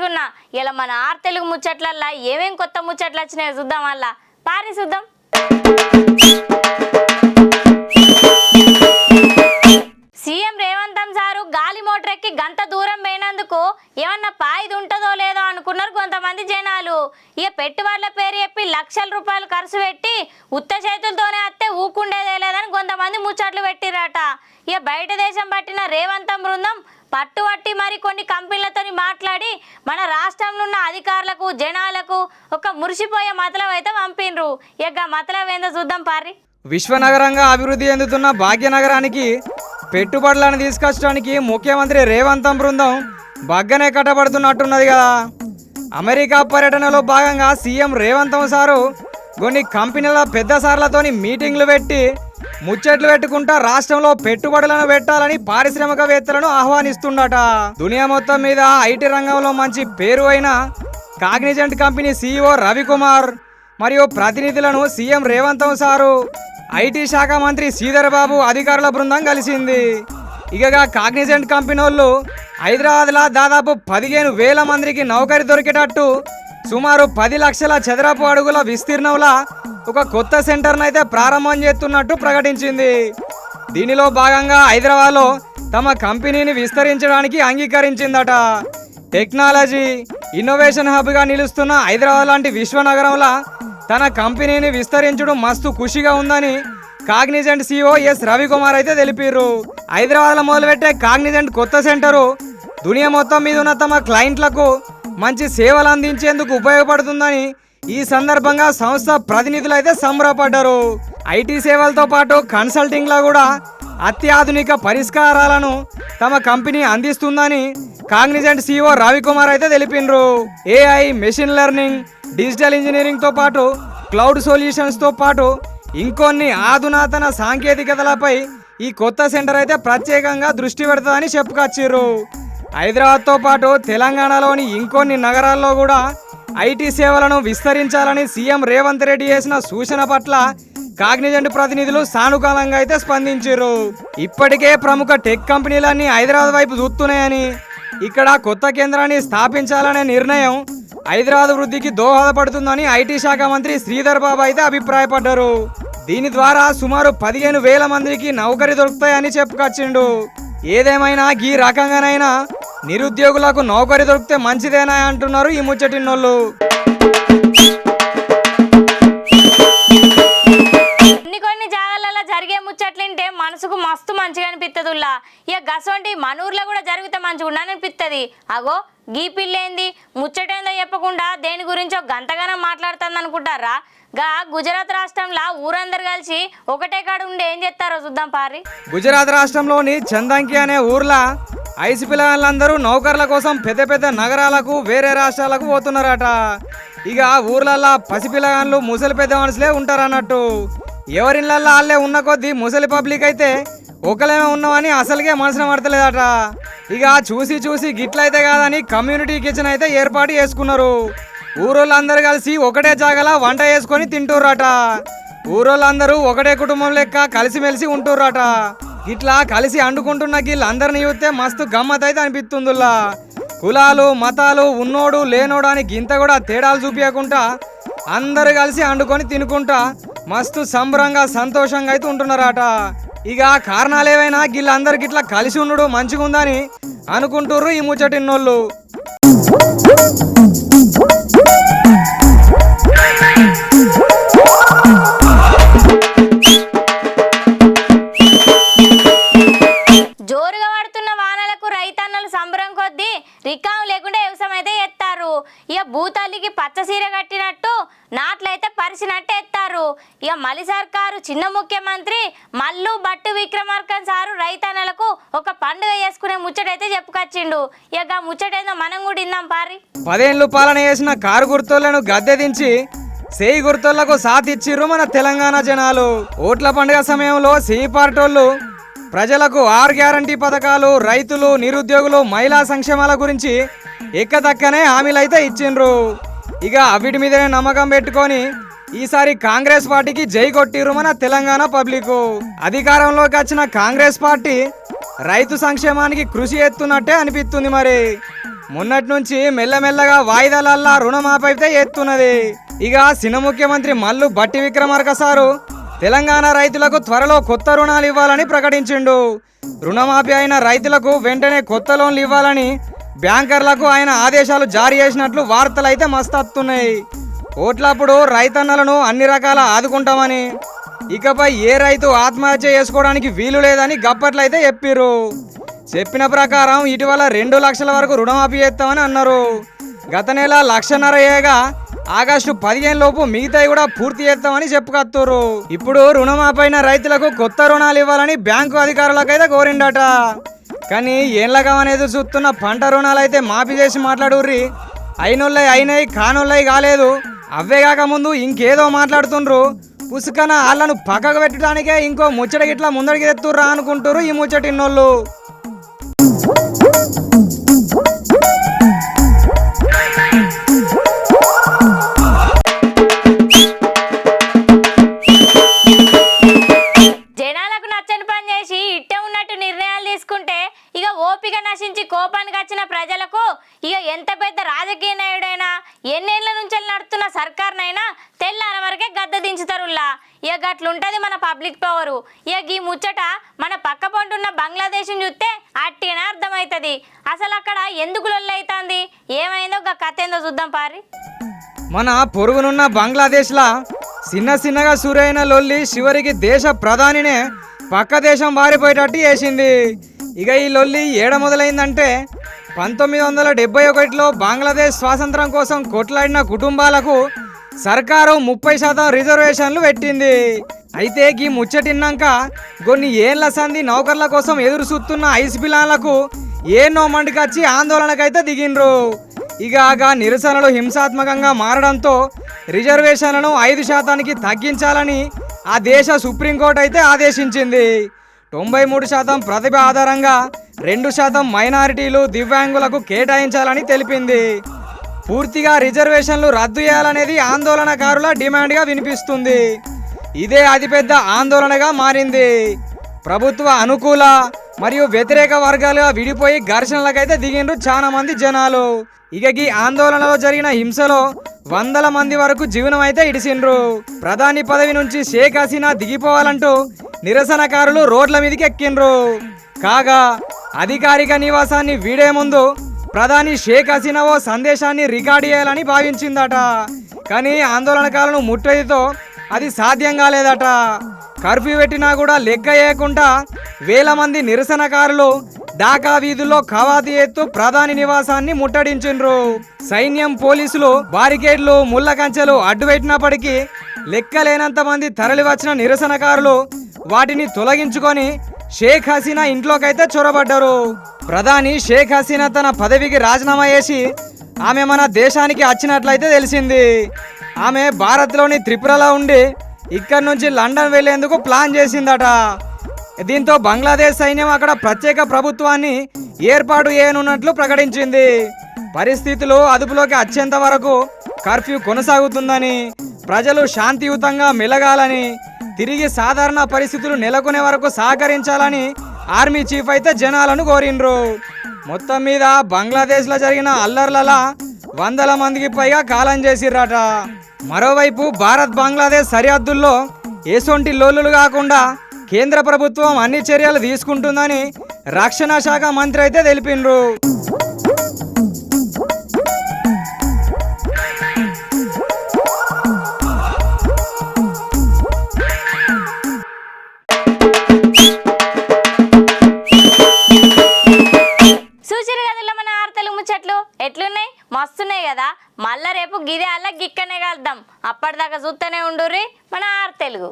మంచిగున్నా ఇలా మన ఆర్ తెలుగు ముచ్చట్లల్లా ఏమేం కొత్త ముచ్చట్లు వచ్చినాయో చూద్దాం అలా పారి చూద్దాం. సీఎం రేవంతం సారు గాలి మోటార్ ఎక్కి గంట దూరం పోయినందుకు ఏమన్నా పాయిది ఉంటుందో లేదో అనుకున్నారు కొంతమంది జనాలు. ఇక పెట్టుబడుల పేరు చెప్పి లక్షల రూపాయలు ఖర్చు పెట్టి ఉత్త చేతులతోనే అత్తే ఊకుండేదే లేదని కొంతమంది ముచ్చట్లు పెట్టిరట ఇక బయట దేశం పట్టిన రేవంతం బృందం పట్టుబట్టి మరి కొన్ని కంపెనీలతో మాట్లాడి మన రాష్ట్రంలో ఉన్న అధికారులకు జనాలకు ఒక మురిసిపోయే మతలం అయితే పంపిండ్రు ఇక మతలం ఏందో చూద్దాం పారి విశ్వనగరంగా అభివృద్ధి చెందుతున్న భాగ్యనగరానికి పెట్టుబడులను తీసుకొచ్చడానికి ముఖ్యమంత్రి రేవంతం బృందం బగ్గనే కట్టబడుతున్నట్టున్నది కదా. అమెరికా పర్యటనలో భాగంగా సీఎం రేవంతం సారు కొన్ని కంపెనీల పెద్ద సార్లతోని మీటింగ్లు పెట్టి ముచ్చట్లు పెట్టుకుంటా రాష్ట్రంలో పెట్టుబడులను పెట్టాలని పారిశ్రామికవేత్తలను ఆహ్వానిస్తుండట దునియా మొత్తం మీద ఐటీ రంగంలో మంచి పేరు అయిన కాగ్నిజెంట్ కంపెనీ సీఈఓ రవికుమార్ మరియు ప్రతినిధులను సీఎం రేవంతం సారు ఐటీ శాఖ మంత్రి శ్రీధర్ బాబు అధికారుల బృందం కలిసింది. ఇకగా కాగ్నిజెంట్ కంపెనీ వాళ్ళు హైదరాబాద్లో దాదాపు పదిహేను వేల మందికి నౌకరి దొరికేటట్టు సుమారు పది లక్షల చదరపు అడుగుల విస్తీర్ణంలో ఒక కొత్త సెంటర్ను అయితే ప్రారంభం చేస్తున్నట్టు ప్రకటించింది. దీనిలో భాగంగా హైదరాబాద్లో తమ కంపెనీని విస్తరించడానికి అంగీకరించిందట. టెక్నాలజీ ఇన్నోవేషన్ హబ్గా నిలుస్తున్న హైదరాబాద్ లాంటి విశ్వనగరంలో తన కంపెనీని విస్తరించడం మస్తు ఖుషిగా ఉందని కాగ్నిజెంట్ సిఇఓ ఎస్ రవికుమార్ అయితే తెలిపారు హైదరాబాద్లో మొదలుపెట్టే కాగ్నిజెంట్ కొత్త సెంటరు దునియా మొత్తం మీద ఉన్న తమ క్లయింట్లకు మంచి సేవలు అందించేందుకు ఉపయోగపడుతుందని ఈ సందర్భంగా సంస్థ ప్రతినిధులు అయితే సంబరపడ్డారు. ఐటీ సేవలతో పాటు కన్సల్టింగ్లో కూడా అత్యాధునిక పరిష్కారాలను తమ కంపెనీ అందిస్తుందని కాగ్నిజెంట్ సిఇఓ రవికుమార్ అయితే తెలిపినరు ఏఐ మెషిన్ లెర్నింగ్ డిజిటల్ ఇంజనీరింగ్తో పాటు క్లౌడ్ సొల్యూషన్స్తో పాటు ఇంకొన్ని ఆధునాతన సాంకేతికతలపై ఈ కొత్త సెంటర్ అయితే ప్రత్యేకంగా దృష్టి పెడుతుందని చెప్పుకొచ్చిర్రు. హైదరాబాద్తో పాటు తెలంగాణలోని ఇంకొన్ని నగరాల్లో కూడా ఐటీ సేవలను విస్తరించాలని సీఎం రేవంత్ రెడ్డి చేసిన సూచన పట్ల కాగ్నిజెంట్ ప్రతినిధులు సానుకూలంగా అయితే స్పందించారు. ఇప్పటికే ప్రముఖ టెక్ కంపెనీలన్నీ హైదరాబాద్ వైపు చూస్తున్నాయని ఇక్కడ కొత్త కేంద్రాన్ని స్థాపించాలనే నిర్ణయం హైదరాబాద్ వృద్ధికి దోహదపడుతుందని ఐటీ శాఖ మంత్రి శ్రీధర్ బాబు అయితే అభిప్రాయపడ్డారు. దీని ద్వారా సుమారు పదిహేను వేల మందికి నౌకరి దొరుకుతాయని చెప్పుకొచ్చిండు. ఏదేమైనా ఈ రకంగానైనా నిరుద్యోగులకు నౌకరి దొరికితే మంచిదేనా అంటున్నారు ఈ ముచ్చటిన్నోళ్ళు. కొన్ని కొన్ని జాగాలలో జరిగే ముచ్చట్లింటే మనసుకు మస్తు మంచిగా అనిపిస్తుందిలా ఇక గసవంటి మన ఊర్లో కూడా జరిగితే మంచిగా ఉండనిపిస్తుంది అగో గీ పిల్లేంది? ముచ్చటేందో చెప్పకుండా దేని గురించో గంతగానం మాట్లాడుతుంది అనుకుంటారా గా గుజరాత్ రాష్ట్రంలో ఊరందరు కలిసి ఒకటే కాడ ఉండి ఏం చేస్తారో చూద్దాం పారి గుజరాత్ రాష్ట్రంలోని చందంకి అనే ఊర్లో ఐసి పిల్లలందరూ నౌకర్ల కోసం పెద్ద పెద్ద నగరాలకు వేరే రాష్ట్రాలకు పోతున్నారట. ఇక ఊర్లల్లో పసిపిల్లగాళ్ళు ముసలి పెద్ద మనుషులే ఉంటారన్నట్టు. ఎవరిళ్ళల్లో వాళ్ళే ఉన్న కొద్దీ ముసలి పబ్లిక్ అయితే ఒకలేమే ఉన్నామని అసలుకే మనసున పడతలేదట. ఇక చూసి చూసి గిట్లయితే కాదని కమ్యూనిటీ కిచెన్ అయితే ఏర్పాటు చేసుకున్నారు. ఊరోళ్ళందరూ కలిసి ఒకటే జాగలా వంట చేసుకొని తింటుర్రట. ఊరోళ్ళందరూ ఒకటే కుటుంబం లెక్క కలిసిమెలిసి ఉంటుర్రట. ఇట్లా కలిసి అండుకుంటున్న వీళ్ళందరిని చూస్తే మస్తు గమ్మత్ అయితే అనిపిస్తుందిలా కులాలు మతాలు ఉన్నోడు లేనోడు అని గింత కూడా తేడాలు చూపించకుండా అందరు కలిసి అండుకొని తినుకుంటా మస్తు సంబరంగా సంతోషంగా అయితే ఉంటున్నారట. ఇక కారణాలు ఏవైనా వీళ్ళందరికి ఇట్లా కలిసి ఉండడు మంచిగా ఉందని అనుకుంటుర్రు ఈ ముచ్చటిన్నోళ్ళు. సారు ఇక మలి సర్కారు చిన్న ముఖ్యమంత్రి మల్లు బట్టు విక్రమార్కన్ సారు రైతన్నలకు ఒక పండుగ చేసుకునే ముచ్చటైతే చెప్పుకొచ్చిండు. ఇక ముచ్చట ముచ్చటేందో మనం కూడా ఇందాం పారి. పదేళ్ళు పాలన చేసిన కారు గుర్తులను గద్దె దించి సేయి గుర్తులకు సాత్ ఇచ్చిర్రు మన తెలంగాణ జనాలు. ఓట్ల పండుగ సమయంలో సీ పార్టోళ్ళు ప్రజలకు ఆరు గ్యారంటీ పథకాలు రైతులు నిరుద్యోగులు మహిళా సంక్షేమాల గురించి ఎక్కదక్కనే హామీలైతే ఇచ్చిండ్రు. ఇక అవిటి మీదనే నమ్మకం పెట్టుకొని ఈసారి కాంగ్రెస్ పార్టీకి జై కొట్టిర్రు మన తెలంగాణ పబ్లిక్. అధికారంలోకి వచ్చిన కాంగ్రెస్ పార్టీ రైతు సంక్షేమానికి కృషి ఎత్తున్నట్టే అనిపిస్తుంది మరి. మొన్నటి నుంచి మెల్లమెల్లగా వాయిదాలల్లా రుణమాఫీ అయితే ఎత్తున్నది. ఇక సిన ముఖ్యమంత్రి మల్లు బట్టి విక్రమార్క సారు తెలంగాణ రైతులకు త్వరలో కొత్త రుణాలు ఇవ్వాలని ప్రకటించిండు. రుణమాఫీ అయిన రైతులకు వెంటనే కొత్త లోన్లు ఇవ్వాలని బ్యాంకర్లకు ఆయన ఆదేశాలు జారీ చేసినట్లు వార్తలు అయితే మస్తు వస్తున్నాయి ఓట్లప్పుడు రైతన్నలను అన్ని రకాల ఆదుకుంటామని. ఇకపై ఏ రైతు ఆత్మహత్య చేసుకోవడానికి వీలు లేదని గప్పట్లయితే చెప్పిర్రు. చెప్పిన ప్రకారం ఇటీవల రెండు లక్షల వరకు రుణమాఫీ చేస్తామని అన్నారు. గత నెల లక్షన్నర ఏగా ఆగస్టు పదిహేను లోపు మిగతాయి కూడా పూర్తి చేస్తామని చెప్పుకొత్తురు ఇప్పుడు రుణమాపైన రైతులకు కొత్త రుణాలు ఇవ్వాలని బ్యాంకు అధికారులకైతే కోరిండట. కానీ ఏళ్ళగామనేది చూస్తున్న పంట రుణాలు అయితే మాఫీ చేసి మాట్లాడుర్రి. అయినోళ్ళై అయినాయి కానోళ్ళై కాలేదు. అవే కాక ముందు ఇంకేదో మాట్లాడుతుండ్రు. పుసుకన వాళ్ళను పక్కకు పెట్టడానికే ఇంకో ముచ్చట గిట్లా ముందడికి తెత్తుర్రా అనుకుంటారు ఈ ముచ్చటిన్నోళ్ళు. ఇక ఓపిక నశించి కోపానికి వచ్చిన ప్రజలకు ఇక ఎంత పెద్ద రాజకీయ నాయుడైనా ఎన్నేళ్ళ నుంచి నడుతున్న సర్కార్నైనా తెల్లార వరకే గద్ద దించుతారుల్లా. ఇక అట్లుంటది మన పబ్లిక్ పవరు. ఇక ఈ ముచ్చట మన పక్క పంటున్న బంగ్లాదేశ్ని చూస్తే అట్టిన అర్థమవుతుంది అసలు అక్కడ ఎందుకు లొల్లైతుంది? ఏమైందో ఒక కథ ఏందో చూద్దాం పారి. మన పొరుగునున్న బంగ్లాదేశ్లా చిన్న చిన్నగా సురైన లొల్లి చివరికి దేశ ప్రధానినే పక్క దేశం మారిపోయేటట్టు చేసింది. ఇక ఈ లొల్లి ఏడ మొదలైందంటే పంతొమ్మిది వందల డెబ్బై ఒకటిలో బంగ్లాదేశ్ స్వాతంత్రం కోసం కొట్లాడిన కుటుంబాలకు సర్కారు ముప్పై శాతం రిజర్వేషన్లు పెట్టింది. అయితే ఈ ముచ్చటిన్నాక కొన్ని ఏళ్ళ సంధి నౌకర్ల కోసం ఎదురు చూస్తున్న ఐస్ పిలాలకు ఏనో మండికొచ్చి ఆందోళనకైతే దిగిండ్రు. ఇక ఆగా నిరసనలు హింసాత్మకంగా మారడంతో రిజర్వేషన్లను ఐదు శాతానికి తగ్గించాలని ఆ దేశ సుప్రీంకోర్టు అయితే ఆదేశించింది. తొంభై మూడు శాతం ప్రతిభ ఆధారంగా రెండు శాతం మైనారిటీలు దివ్యాంగులకు కేటాయించాలని తెలిపింది. పూర్తిగా రిజర్వేషన్లు రద్దు చేయాలనేది ఆందోళనకారుల డిమాండ్గా వినిపిస్తుంది. ఇదే అతిపెద్ద ఆందోళనగా మారింది. ప్రభుత్వ అనుకూల మరియు వ్యతిరేక వర్గాలుగా విడిపోయి ఘర్షణలకైతే దిగిండ్రు చాలా మంది జనాలు. ఇక ఈ ఆందోళనలో జరిగిన హింసలో వందల మంది వరకు జీవనం అయితే ఇడిసిండ్రు. ప్రధాని పదవి నుంచి షేక్ హసీనా దిగిపోవాలంటూ నిరసనకారులు రోడ్ల మీదకి ఎక్కిండ్రు. కాగా అధికారిక నివాసాన్ని వీడే ముందు ప్రధాని షేక్ హసీనా ఓ సందేశాన్ని రికార్డ్ చేయాలని భావించిందట. కానీ ఆందోళనకారులను ముట్టడితో అది సాధ్యం కాలేదట. కర్ఫ్యూ పెట్టినా కూడా లెక్క వేయకుండా వేల మంది నిరసనకారులు ఢాకా వీధుల్లో కవాతి ఎత్తు ప్రధాని నివాసాన్ని ముట్టడించిండ్రు. సైన్యం పోలీసులు బారికేడ్లు ముళ్ళ కంచెలు అడ్డుపెట్టినప్పటికీ లెక్కలేనంత మంది తరలి వచ్చిన నిరసనకారులు వాటిని తొలగించుకొని షేక్ హసీనా ఇంట్లోకైతే చొరబడ్డారు. ప్రధాని షేక్ హసీనా తన పదవికి రాజీనామా చేసి ఆమె మన దేశానికి వచ్చినట్లయితే తెలిసింది. ఆమె భారత్లోని త్రిపురలో ఉండి ఇక్కడ నుంచి లండన్ వెళ్ళేందుకు ప్లాన్ చేసిందట. దీంతో బంగ్లాదేశ్ సైన్యం అక్కడ ప్రత్యేక ప్రభుత్వాన్ని ఏర్పాటు చేయనున్నట్లు ప్రకటించింది. పరిస్థితులు అదుపులోకి వచ్చేంత వరకు కర్ఫ్యూ కొనసాగుతుందని ప్రజలు శాంతియుతంగా మెలగాలని తిరిగి సాధారణ పరిస్థితులు నెలకొనే వరకు సహకరించాలని ఆర్మీ చీఫ్ అయితే జనాలను కోరిండ్రు. మొత్తం మీద బంగ్లాదేశ్లో జరిగిన అల్లర్లలా వందల మందికి పైగా కాలం చేసిర్రట. మరోవైపు భారత్ బంగ్లాదేశ్ సరిహద్దుల్లో ఎసొంటి లోలులు కాకుండా కేంద్ర ప్రభుత్వం అన్ని చర్యలు తీసుకుంటుందని రక్షణ శాఖ మంత్రి అయితే తెలిపిండ్రు. మళ్ళా రేపు గిదే అలా గిక్కనే కలుద్దాం. అప్పటిదాకా చూస్తూనే ఉండుర్రి మన ఆర్ తెలుగు.